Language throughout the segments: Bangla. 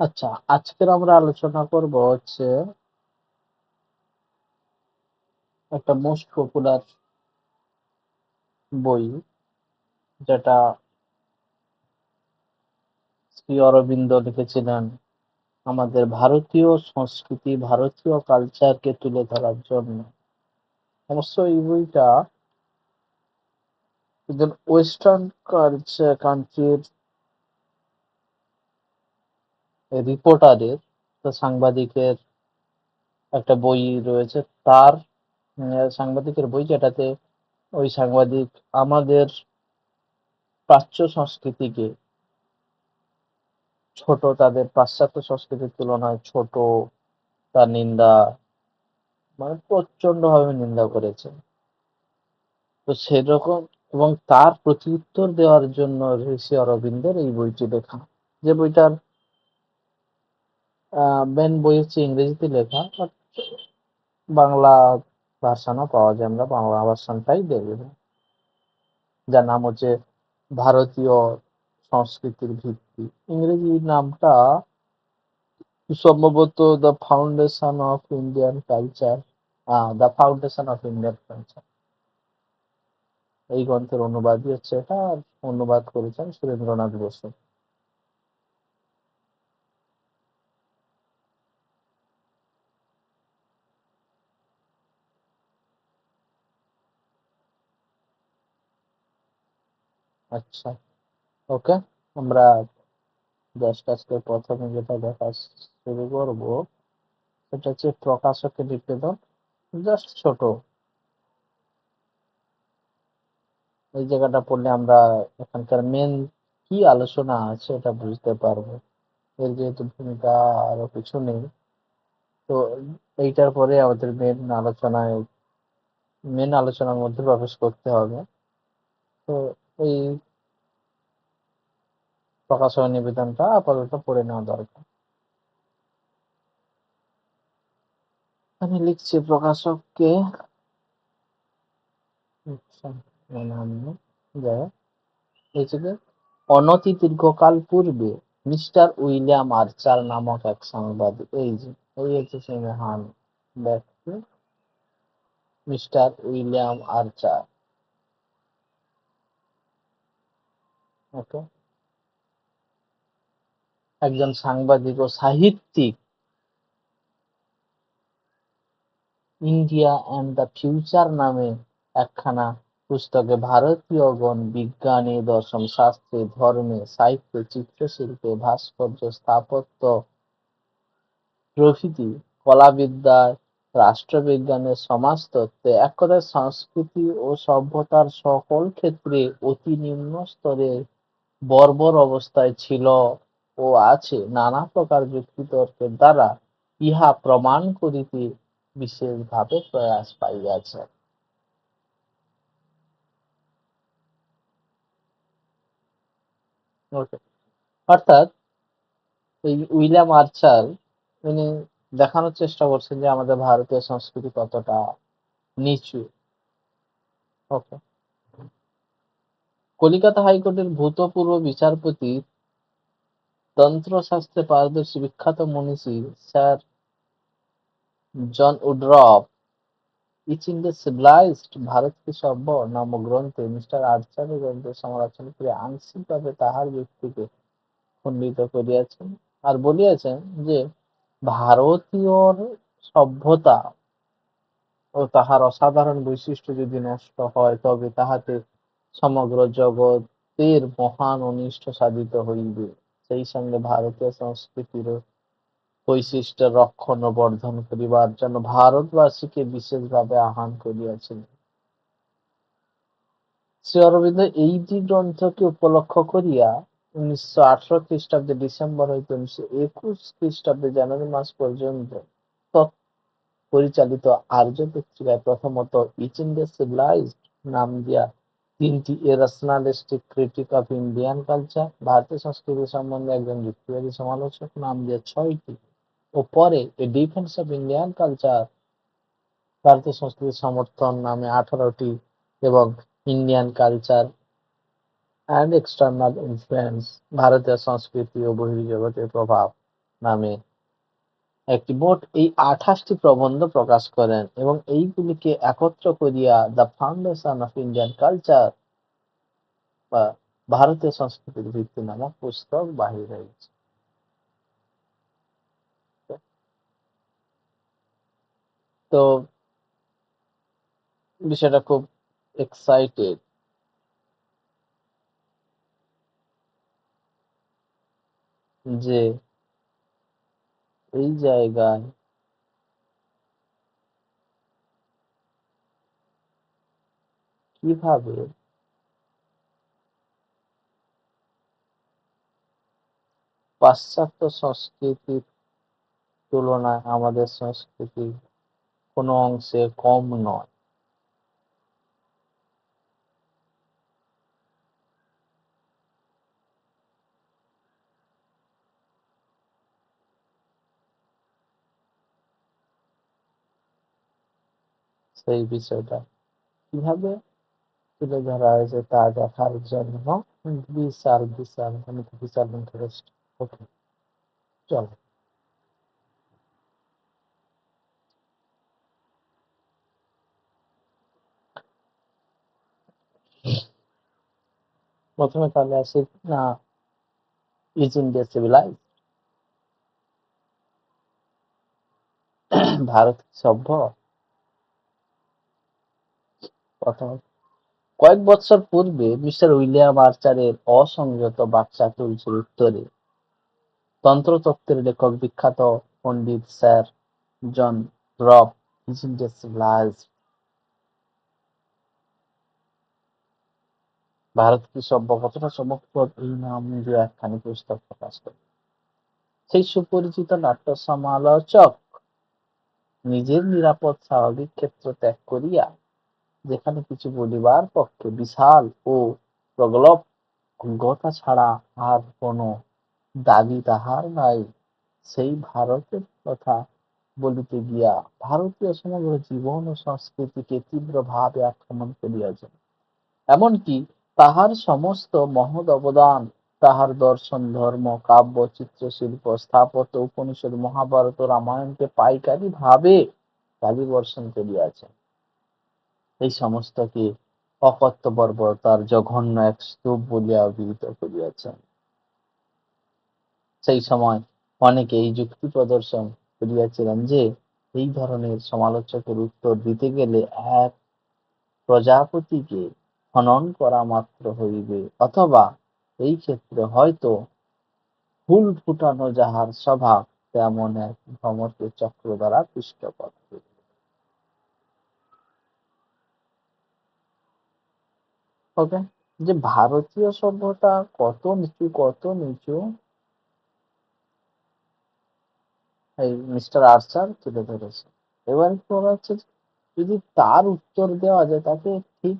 আচ্ছা আজকের আমরা আলোচনা করব হচ্ছে একটা মোস্ট পপুলার বই, যেটা শ্রী অরবিন্দ লিখেছিলেন, আমাদের ভারতীয় সংস্কৃতি, ভারতীয় কালচারকে তুলে ধরার জন্য। অবশ্য এই বইটা ওয়েস্টার্ন কালচার কান্ট্রির রিপোর্টারের সাংবাদিকের একটা বই রয়েছে, তার সাংবাদিকের বই যেটাতে ওই সাংবাদিক আমাদের প্রাচ্য সংস্কৃতিকে, ছোট তাদের পাশ্চাত্য সংস্কৃতির তুলনায় ছোট, তার নিন্দা মানে প্রচণ্ড ভাবে নিন্দা করেছে। তো সেরকম, এবং তার প্রত্যুত্তর দেওয়ার জন্য ঋষি অরবিন্দের এই বইটি লেখা। যে বইটার মেন বই হচ্ছে ইংরেজিতে লেখা, but বাংলা ভার্সানও পাওয়া যায় আমরা, বাংলা ভার্সানটাই দেখব যার নাম হচ্ছে ভারতীয় সংস্কৃতির ভিত্তি। ইংরেজি নামটা সম্ভবত the foundation of Indian culture the foundation of Indian culture এই গ্রন্থের অনুবাদই হচ্ছে এটা, অনুবাদ করেছেন সুরেন্দ্রনাথ বসু। আচ্ছা ওকে, আমরা জাস্ট আজকে প্রথমে যেটা দেখা শুরু করব, সেটা হচ্ছে প্রকাশকের নিবেদন জাস্ট ছোট। এই জায়গাটা পড়লে আমরা এখানকার মেন কি আলোচনা আছে এটা বুঝতে পারব। এর যেহেতু ভূমিকা আরও কিছু নেই, তো এইটার পরে আমাদের মেন আলোচনায় মেন আলোচনার মধ্যে প্রবেশ করতে হবে। তো এই প্রকাশক নিবেদনটা আপাতত পড়ে নেওয়া দরকার। আমি লিখছি প্রকাশককে। আচ্ছা, অনতি দীর্ঘকাল পূর্বে মিস্টার উইলিয়াম আর্চার নামক এক সাংবাদিক এই যে এই হচ্ছে সেই মহান ব্যক্তি মিস্টার উইলিয়াম আর্চার। ওকে। একজন সাংবাদিক ও সাহিত্যিক। ইন্ডিয়া অ্যান্ড দ্য ফিউচার নামে একখানা পুস্তকে ভারতীয়গণ বিজ্ঞানে দর্শন শাস্ত্রে, ধর্মে, সাহিত্যে, চিত্রশিল্পে, ভাস্কর্য, স্থাপত্য, প্রভৃতি কলাবিদ্যায় রাষ্ট্রবিজ্ঞানের সমাজতত্ত্বে এক কথায় সংস্কৃতি ও সভ্যতার সকল ক্ষেত্রে অতি নিম্ন স্তরের বর্বর অবস্থায় ছিল। ও আছে, নানা প্রকার যুক্তিতর্কের দ্বারা ইহা প্রমাণ করিতে বিশেষভাবে প্রয়াস পাইয়াছে। অর্থাৎ এই উইলিয়াম আর্চার উনি দেখানোর চেষ্টা করছেন যে আমাদের ভারতীয় সংস্কৃতি কতটা নিচু। ওকে কলিকাতা হাইকোর্টের ভূতপূর্ব বিচারপতি তন্ত্রশাস্ত্রে পারদর্শী বিখ্যাত মনীষী স্যার জন উড্রপ ইচিং দ্য সিভিলাইজড ভারত কি সভ্য নামক গ্রন্থে মিস্টার আর্চারের গ্রন্থের সমালোচনা করে আংশিকভাবে তাহার ব্যক্তিকে খণ্ডিত করিয়াছেন আর বলিয়াছেন যে ভারতীয় সভ্যতা ও তাহার অসাধারণ বৈশিষ্ট্য যদি নষ্ট হয়, তবে তাহাতে সমগ্র জগতের মহান অনিষ্ট সাধিত হইবে। সেই সঙ্গে ভারতীয় সংস্কৃতির বৈশিষ্ট্য রক্ষণ ও বর্ধন করিবার জন্য ভারতবাসীকে বিশেষভাবে আহ্বান করিয়াছেন শ্রী অরবিন্দ এইটি গ্রন্থকে উপলক্ষ করিয়া উনিশশো আঠারো খ্রিস্টাব্দে ডিসেম্বর হইতে উনিশশো একুশ খ্রিস্টাব্দে জানুয়ারি মাস পর্যন্ত পরিচালিত আর্য পত্রিকায় প্রথমত ইচ ইন্ডিয়া সিভিলাইজড নাম দিয়া তিনটি, a critic of Indian culture ভারতীয় সংস্কৃতি সম্বন্ধে একজন যুক্তিবাদী সমালোচক, নাম দিয়া ছয়টি, ও পরে a defence of Indian culture ভারতীয় সংস্কৃতি সমর্থন নামে আঠারোটি এবং Indian culture and external influence ভারতীয় সংস্কৃতি ও বহির্জগতের প্রভাব নামে একটি মোট এই আঠাশটি প্রবন্ধ প্রকাশ করেন এবং এইগুলিকে একত্র করিয়া the foundation of Indian culture বা ভারতীয় সংস্কৃতির ভিত্তি নামক পুস্তক বাহির হয়েছে। তো বিষয়টা খুব এক্সাইটেড যে এই জায়গায় কীভাবে পাশ্চাত্য সংস্কৃতির তুলনায় আমাদের সংস্কৃতি কোনো অংশে কম নয়? সেই বিষয়টা। কীভাবে তুলে ধরা হয়েছে তা দেখার জন্য বিশাল বিশাল তো বিশাল ইন্টারেস্ট ওকে, চলো। প্রথমে তাহলে আসি, না ইজ ইন্ডিয়া সিভিলাইজ ভারত সভ্য? প্রথম কয়েক বছর পূর্বে মিস্টার উইলিয়াম আর্চারের অসংযত বাকচাতুর্যের উত্তরে। তন্ত্রতত্ত্বের লেখক বিখ্যাত পণ্ডিত স্যার জন রব ভারত কি সভ্য, কতটা চমকপ্রদ এই নাম দিয়ে একখানি পুস্তক প্রকাশ করে। সেই সুপরিচিত নাট্য সমালোচক নিজের নিরাপদ স্বাভাবিক ক্ষেত্র ত্যাগ করিয়া যেখানে কিছু বলিবার পক্ষে বিশাল ও প্রগলভ অজ্ঞতা ছাড়া আর কোনো দাবি তাহার নাই। সেই ভারতের কথা বলিতে গিয়া ভারতীয় সমগ্র জীবন ও সংস্কৃতিকে তীব্রভাবে আক্রমণ করিয়াছেন এমনকি তাহার সমস্ত মহৎ অবদান, তাহার দর্শন, ধর্ম, কাব্য, চিত্রশিল্প, স্থাপত্য, উপনিষদ, মহাভারত রামায়ণকে পাইকারি ভাবে বর্ষণ করিয়াছেন এই সমস্তকে অকথ্য বর্বরতার জঘন্য এক স্তূপ বলিয়া অভিহিত করিয়াছেন সেই সময় অনেকে এই যুক্তি প্রদর্শন করিয়াছিলেন যে, এই ধরনের সমালোচকের উত্তর দিতে গেলে এক প্রজাপতিকে খনন করা মাত্র হইবে, অথবা এই ক্ষেত্রে হয়তো ফুল ফুটানো যাহার স্বভাব তেমন এক ভ্রমরকে চক্র দ্বারা পৃষ্ঠপথ। ওকে যে ভারতীয় সভ্যতা কত নিচু কত নিচু? এই মিস্টার আর্চার তুলে ধরেছে। এবার করা হচ্ছে যদি তার উত্তর দেওয়া যায়, তাকে ঠিক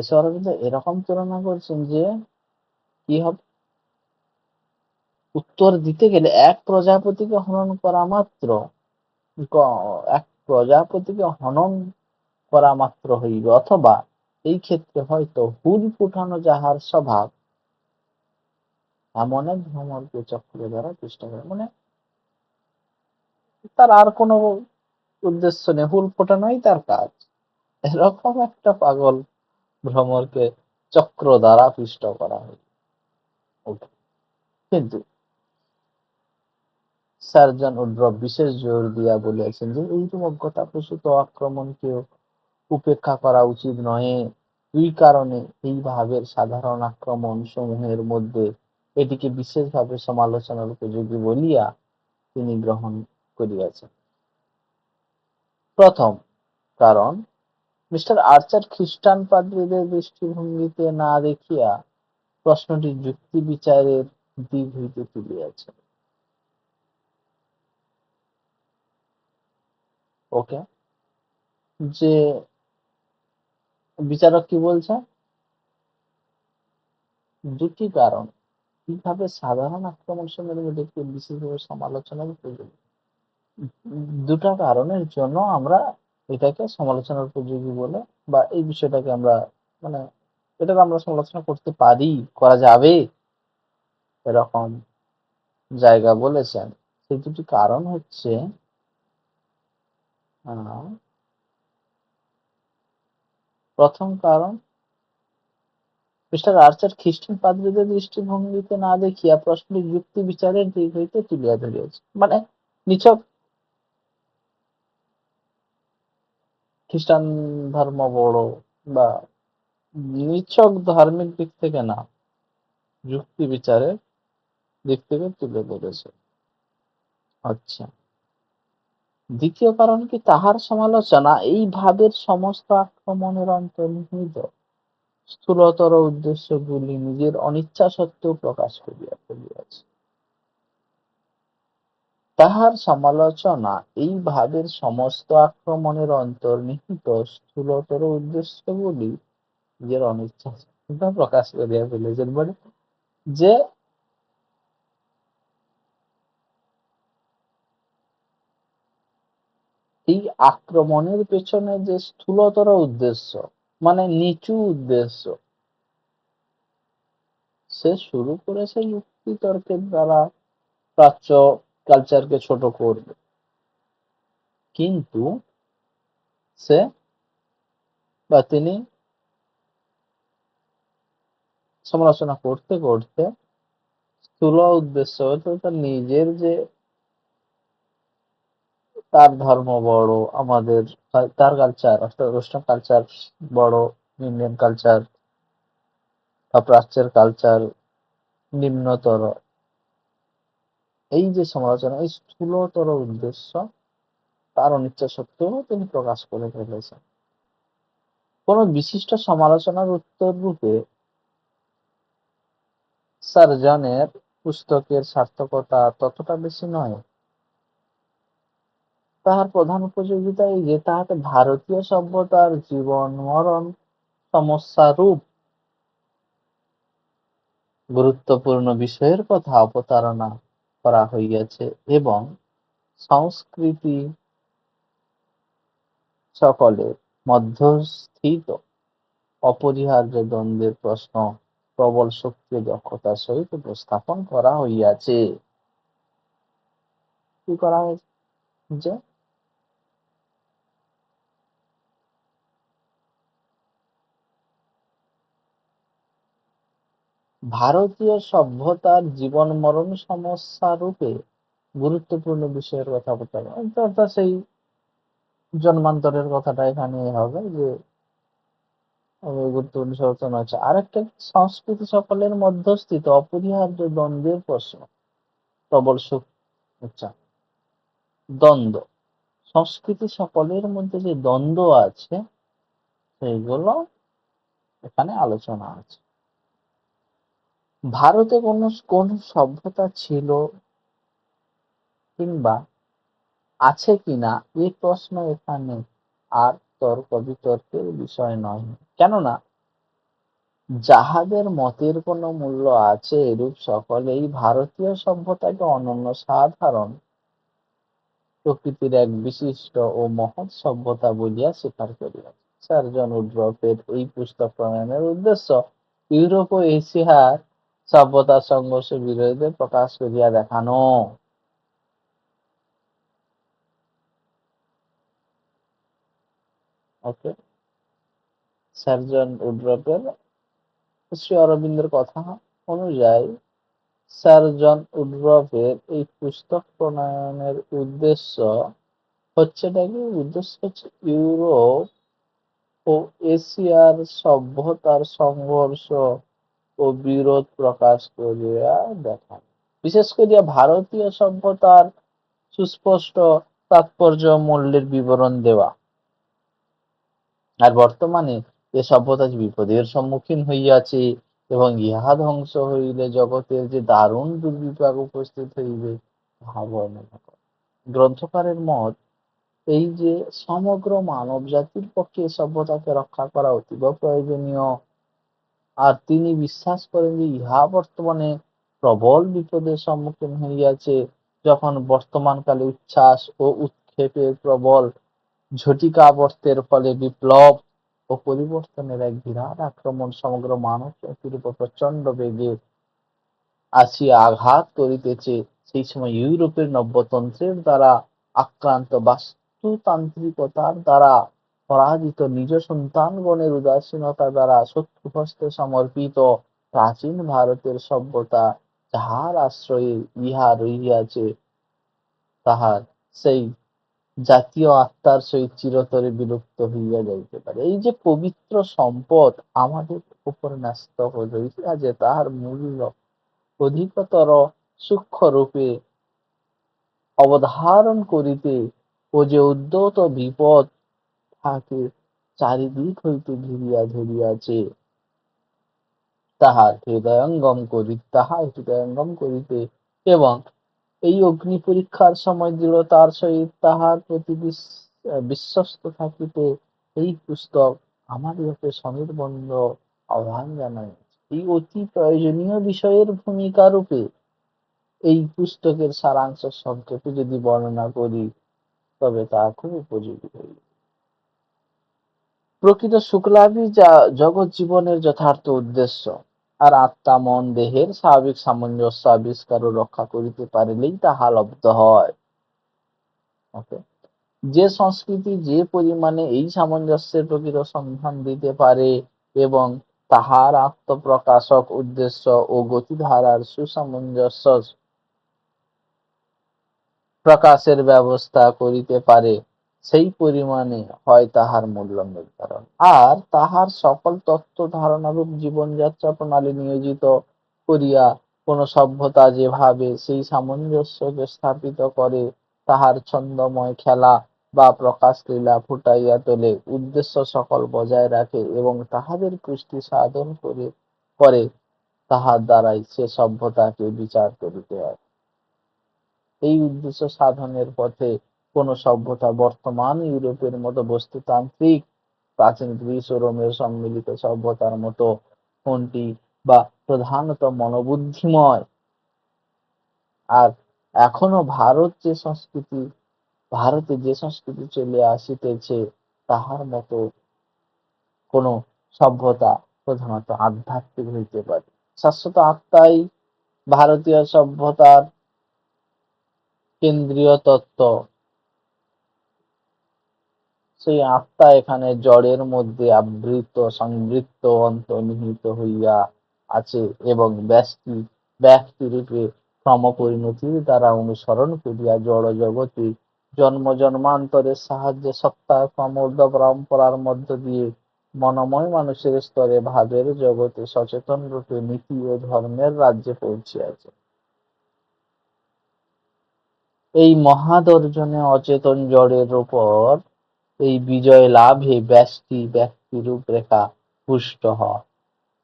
ঋষি এরকম তুলনা করছেন যে কি হবে? উত্তর দিতে গেলে এক প্রজাপতিকে হনন করা মাত্র এক প্রজাপতিকে হনন করা মাত্র হইবে, অথবা এই ক্ষেত্রে হয়তো হুল ফুটানো যাহার স্বভাব, এমন এক ভ্রমণকে চক্র দ্বারা চেষ্টা করে। মানে তার আর কোনো উদ্দেশ্য নেই, হুল ফোটানোই তার কাজ। এরকম একটা পাগল ভ্রমরকে চক্র দ্বারা পিষ্ট করা হয়। কিন্তু সার্জন উড্রব বিশেষ জোর দিয়া বলিয়াছেন যে এইরূপ অজ্ঞতা প্রসূত আক্রমণকেও উপেক্ষা করা উচিত নহে। দুই কারণে এই ভাবের সাধারণ আক্রমণ সমূহের মধ্যে এটিকে বিশেষভাবে সমালোচনার উপযোগী বলিয়া তিনি গ্রহণ করিয়াছেন। প্রথম কারণ, মিস্টার আর্চার খ্রিস্টান পাদ্রীদের দৃষ্টিভঙ্গিতে না দেখিয়া প্রশ্নটি যুক্তি বিচারের দিক হইতে তুলিয়াছেন ওকে? যে বিচারক কি বলছে? দুটি কারণ। কীভাবে সাধারণ আক্রমণ সমূহের মধ্যে বিশেষভাবে সমালোচনার উপযোগী দুটা কারণের জন্য আমরা এটাকে সমালোচনার উপযোগী বলে বা এই বিষয়টাকে আমরা মানে এটাকে আমরা সমালোচনা করতে পারি, করা যাবে এরকম জায়গা বলেছেন। সেই দুটি কারণ হচ্ছে প্রথম কারণ, মিস্টার আর্চার খ্রিস্টান পাদ্রীদের দৃষ্টিভঙ্গিতে না দেখিয়া প্রশ্নটি যুক্তি বিচারের দিক হইতে তুলিয়া ধরিয়াছে। মানে নিছক খ্রিস্টান ধর্ম বড় বা নিছক ধার্মিক দিক থেকে না, যুক্তি বিচারের দিক থেকে তুলে ধরেছে। আচ্ছা। দ্বিতীয় কারণ কি তাহার সমালোচনা এই ভাবের সমস্ত আক্রমণের অন্তর্নিহিত স্থূলতর উদ্দেশ্যগুলি নিজের অনিচ্ছা সত্ত্বেও প্রকাশ করিয়া ফেলিয়াছে। তাহার সমালোচনা এই ভাবের সমস্ত আক্রমণের অন্তর্নিহিত স্থূলতর উদ্দেশ্যগুলি নিজের অনিচ্ছা প্রকাশ করিয়া ফেলেছেন বলে যে এই আক্রমণের পেছনে যে স্থূলতর উদ্দেশ্য মানে নিচু উদ্দেশ্য, সে শুরু করেছে যুক্তি তর্কের দ্বারা প্রাচ্য কালচারকে ছোট করবে। কিন্তু সে বা তিনি সমালোচনা করতে করতে স্থূল উদ্দেশ্য হয়তো তার নিজের যে তার ধর্ম বড়, আমাদের তার কালচার অর্থাৎ ওয়েস্টার্ন কালচার বড় ইন্ডিয়ান কালচার বা প্রাচ্যের কালচার নিম্নতর। এই যে সমালোচনা, এই স্থূলতর উদ্দেশ্য, তার অনিচ্ছা সত্ত্বেও তিনি প্রকাশ করে ফেলেছেন। কোন বিশিষ্ট সমালোচনার উত্তর রূপে সার্জনের পুস্তকের সার্থকতা ততটা বেশি নয়। তাহার প্রধান উপযোগিতা এই যে, তাহাতে ভারতীয় সভ্যতার জীবন, মরণ সমস্যা রূপ গুরুত্বপূর্ণ বিষয়ের কথা অবতারণা করা হইয়াছে এবং সংস্কৃতি সকলের মধ্যস্থিত অপরিহার্য দ্বন্দ্বের প্রশ্ন, প্রবল শক্তি দক্ষতার সহিত উপস্থাপন করা হইয়াছে। কি করা হয়েছে? ভারতীয় সভ্যতার জীবন মরণ সমস্যা রূপে গুরুত্বপূর্ণ বিষয়ের কথা বলতে হবে। অর্থাৎ সেই জন্মান্তরের কথাটা এখানে হবে যে গুরুত্বপূর্ণ সচেতনা হচ্ছে আরেকটা সংস্কৃতি সকলের মধ্যস্থিত অপরিহার্য দ্বন্দ্বের প্রশ্ন। প্রবল সুখ আচ্ছা দ্বন্দ্ব। সংস্কৃতি সকলের মধ্যে যে দ্বন্দ্ব আছে, সেইগুলো এখানে আলোচনা আছে। ভারতে কোন কোন সভ্যতা ছিল কিংবা আছে কিনা এই প্রশ্ন এখানে আর তর্ক বিতর্কের বিষয় নয়। কেননা, যাহাদের মতের কোনো মূল্য আছে এরূপ সকলেই ভারতীয় সভ্যতাকে অনন্য সাধারণ প্রকৃতির এক বিশিষ্ট ও মহৎ সভ্যতা বলিয়া স্বীকার করিয়াছে। সার্জন উড্রফের এই পুস্তক প্রণয়নের উদ্দেশ্য, ইউরোপ ও এশিয়ার সভ্যতার সংঘর্ষ বিরোধীদের প্রকাশ করিয়া দেখানো। ওকে। সার্জন উড্রপের শ্রী অরবিন্দের কথা অনুযায়ী, সার্জন উড্রপের এই পুস্তক প্রণয়নের উদ্দেশ্য হচ্ছে নাকি উদ্দেশ্য হচ্ছে ইউরোপ ও এশিয়ার সভ্যতার সংঘর্ষ ও বিরোধ প্রকাশ করিয়া দেখান। বিশেষ করিয়া ভারতীয় সভ্যতার সুস্পষ্ট তাৎপর্য মূল্যের বিবরণ দেওয়া। আর বর্তমানে এ সভ্যতা বিপদের সম্মুখীন হইয়াছে এবং ইহা ধ্বংস হইলে জগতের যে দারুণ দুর্বিপাক উপস্থিত হইবে গ্রন্থকারের মত, এই যে সমগ্র মানব জাতির পক্ষে সভ্যতাকে রক্ষা করা অতীব প্রয়োজনীয় আর তিনি বিশ্বাস করেন যে ইহা বর্তমানে প্রবল বিপদের সম্মুখীন হইয়াছে। যখন বর্তমানকালে উচ্ছ্বাস ও উৎক্ষেপের প্রবল ঝটিকাবর্তের ফলে বিপ্লব ও পরিবর্তনের এক বিরাট আক্রমণ সমগ্র মানব জাতির উপর প্রচণ্ড বেগে আসিয়া আঘাত করিতেছে। সেই সময় ইউরোপের নব্যতন্ত্রের দ্বারা আক্রান্ত বাস্তুতান্ত্রিকতার দ্বারা পরাজিত নিজ সন্তানগণের উদাসীনতা দ্বারা শত্রু হস্তে সমর্পিত প্রাচীন ভারতের সভ্যতা, যাহার আশ্রয়ে ইহা রহিয়াছে, তাহার সেই জাতীয় আত্মার সহিত চিরতরে বিলুপ্ত হইয়া যাইতে পারে। এই যে পবিত্র সম্পদ আমাদের উপর ন্যস্ত রহিয়াছে তাহার মূল্য অধিকতর সূক্ষ্ম রূপে অবধারণ করিতে ও যে উদ্যত বিপদ তাহাকে চারিদিক হইতে ঘিরিয়া ধরিয়াছে। তাহার হৃদয়ঙ্গম করি তাহার হৃদয়ঙ্গম করিতে এবং এই অগ্নি পরীক্ষার সময় দৃঢ়তার সহিত তাহার প্রতি বিশ্বস্ত থাকিতে এই পুস্তক আমাদিগকে সমীরবন্ধ আহ্বান জানায়। এই অতি প্রয়োজনীয় বিষয়ের ভূমিকা রূপে এই পুস্তকের সারাংশ সংক্ষেপে যদি বর্ণনা করি, তবে তা খুব উপযোগী হইবে। প্রকৃত শুক্লাদি যা জগৎ জীবনের যথার্থ উদ্দেশ্য। আর আত্মা, মন, দেহের স্বাভাবিক সামঞ্জস্য আবিষ্কার ও রক্ষা করিতে পারিলেই তাহা লব্ধ হয়। ওকে যে সংস্কৃতি যে পরিমাণে এই সামঞ্জস্যের প্রকৃত সন্ধান দিতে পারে এবং তাহার আত্মপ্রকাশক উদ্দেশ্য ও গতিধারার সুসামঞ্জস্য প্রকাশের ব্যবস্থা করিতে পারে সেই পরিমাণে হয় তাহার মূল্য নির্ধারণ। আর তাহার সকল তত্ত্ব ধারণারূপ জীবনযাত্রা প্রণালী নিয়োজিত করিয়া কোন সভ্যতা যেভাবে সেই সামঞ্জস্যকে স্থাপিত করে, তাহার ছন্দময় খেলা বা প্রকাশ লীলা ফুটাইয়া তোলে, উদ্দেশ্য সকল বজায় রাখে এবং তাহাদের পুষ্টি সাধন করে করে তাহার দ্বারাই সে সভ্যতাকে বিচার করিতে হয়। এই উদ্দেশ্য সাধনের পথে কোন সভ্যতা বর্তমান ইউরোপের মতো বস্তুতান্ত্রিক, প্রাচীন গ্রিস ও রোমের সম্মিলিত সভ্যতার মতো কোনটি বা প্রধানত মনোবুদ্ধিময়? আর এখনও ভারত যে সংস্কৃতি, ভারতে যে সংস্কৃতি চলে আসিতেছে, তাহার মতো কোন সভ্যতা প্রধানত আধ্যাত্মিক হইতে পারে। শাশ্বত আত্মাই ভারতীয় সভ্যতার কেন্দ্রীয় তত্ত্ব। সেই আত্মা এখানে জড়ের মধ্যে আবৃত, সংবৃত্ত, অন্তর্নিহিত হইয়া আছে এবং ব্যক্তি ব্যক্তিরূপে ক্রমপরিণতির দ্বারা অনুসরণ করিয়া জড় জগতে জন্ম জন্মান্তরের সাহায্যে সত্তার ক্রমোর্ধ পরম্পরার মধ্য দিয়ে মনময় মানুষের স্তরে ভাবের জগতে সচেতন রূপে নীতি ও ধর্মের রাজ্যে পৌঁছিয়াছে। এই মহাদর্জনে অচেতন জড়ের উপর এই বিজয় লাভে ব্যষ্টি ব্যক্তি রূপরেখা পুষ্ট হয়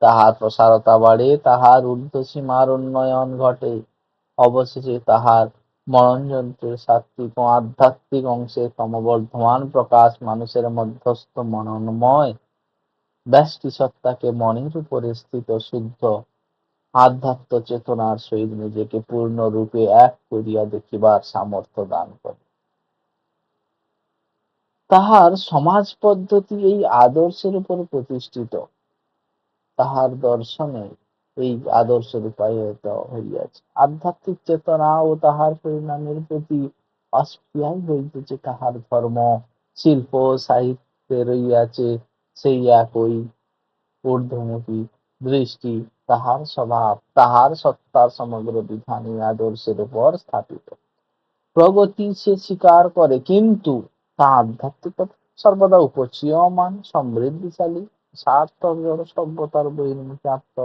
তাহার প্রসারতা বাড়ে, তাহার ঊর্ধ্ব সীমার উন্নয়ন ঘটে। অবশেষে তাহার মননযন্ত্রের সাত্বিক ও আধ্যাত্মিক অংশে ক্রমবর্ধমান প্রকাশ মানুষের মধ্যস্থ মননময় ব্যষ্টি সত্তাকে মনের উপরে স্থিত শুদ্ধ আধ্যাত্ম চেতনার সহিত নিজেকে পূর্ণরূপে এক করিয়া দেখিবার সামর্থ্য দান করে। তাহার সমাজ পদ্ধতি এই আদর্শের উপর প্রতিষ্ঠিত। তাহার দর্শনে এই আদর্শ রূপায়িত হইয়াছে। আধ্যাত্মিক চেতনা ও তাহার পরিণামের প্রতি অস্প্রিয়াই হইতেছে তাহার ধর্ম, শিল্প, সাহিত্যে রইয়াছে সেই একই ঊর্ধ্বমুখী দৃষ্টি, তাহার স্বভাব, তাহার সত্তার সমগ্র বিধানী আদর্শের উপর স্থাপিত। প্রগতি সে স্বীকার করে, কিন্তু তা আধ্যাত্মিকতা সর্বদা উপচীয়মান, সমৃদ্ধিশালী সভ্যতার বহির্মুখী আত্ম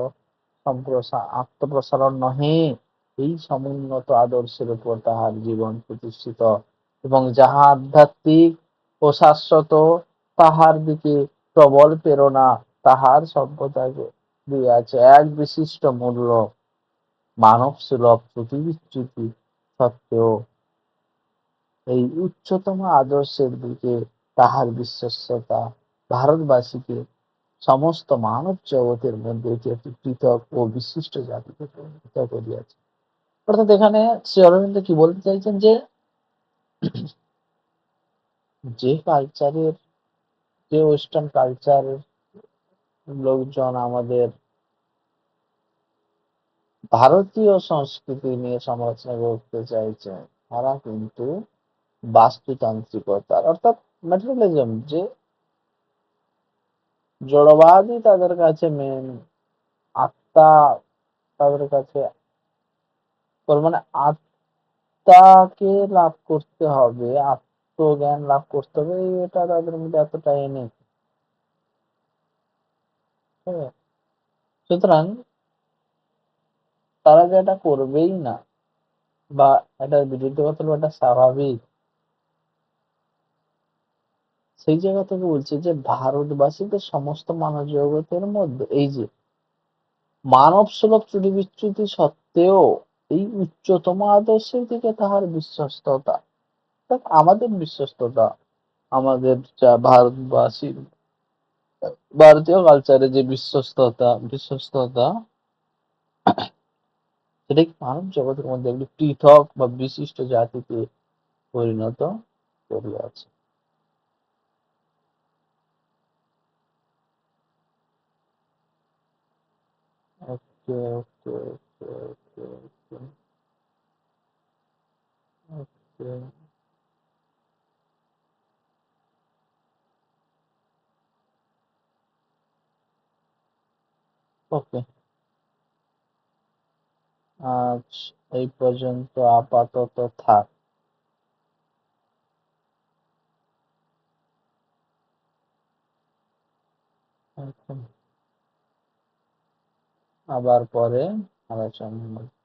আত্মপ্রসারণ নহে। এই সমুন্নত আদর্শের উপর তাহার জীবন প্রতিষ্ঠিত এবং যাহা আধ্যাত্মিক ও শাশ্বত, তাহার দিকে প্রবল প্রেরণা তাহার সভ্যতাকে দিয়াছে এক বিশিষ্ট মূল্য। মানব সুলভ ত্রুটি সত্ত্বেও এই উচ্চতম আদর্শের দিকে তাহার বিশ্বস্ততা ভারতবাসীকে সমস্ত মানব জগতের মধ্যে এটি একটি পৃথক ও বিশিষ্ট জাতিকে পরিণত করিয়াছে। অর্থাৎ এখানে শ্রী অরবিন্দ কি বলতে চাইছেন যে যে কালচারের যে ওয়েস্টার্ন কালচারের লোকজন আমাদের ভারতীয় সংস্কৃতি নিয়ে সমালোচনা করতে চাইছে তারা কিন্তু বাস্তুতান্ত্রিকতার, অর্থাৎ ম্যাটেরিয়ালিজম যে জড়বাদই তাদের কাছে মেন আত্মা তাদের কাছে মানে আত্মাকে লাভ করতে হবে, আত্মজ্ঞান লাভ করতে হবে, এটা তাদের মধ্যে এতটাই নেই সুতরাং তারা যে এটা করবেই না, বা এটার বিরুদ্ধে কথা বলব এটা স্বাভাবিক। সেই জায়গা থেকে বলছে যে, ভারতবাসীদের সমস্ত মানব জগতের মধ্যে এই যে মানব সুলভ ত্রুটি বিচ্যুতি সত্ত্বেও এই উচ্চতম আদর্শের দিকে তাহার বিশ্বস্ততা। আমাদের বিশ্বস্ততা, আমাদের যা ভারতবাসীর, ভারতীয় কালচারে যে বিশ্বস্ততা বিশ্বস্ততা, সেটা কি মানব জগতের মধ্যে একটি পৃথক বা বিশিষ্ট জাতিকে পরিণত করিয়াছে ওকে ওকে ওকে ওকে ওকে ওকে ওকে আজ এই পর্যন্ত আপাতত থাক Okay. আবার পরে আলোচনা হবে।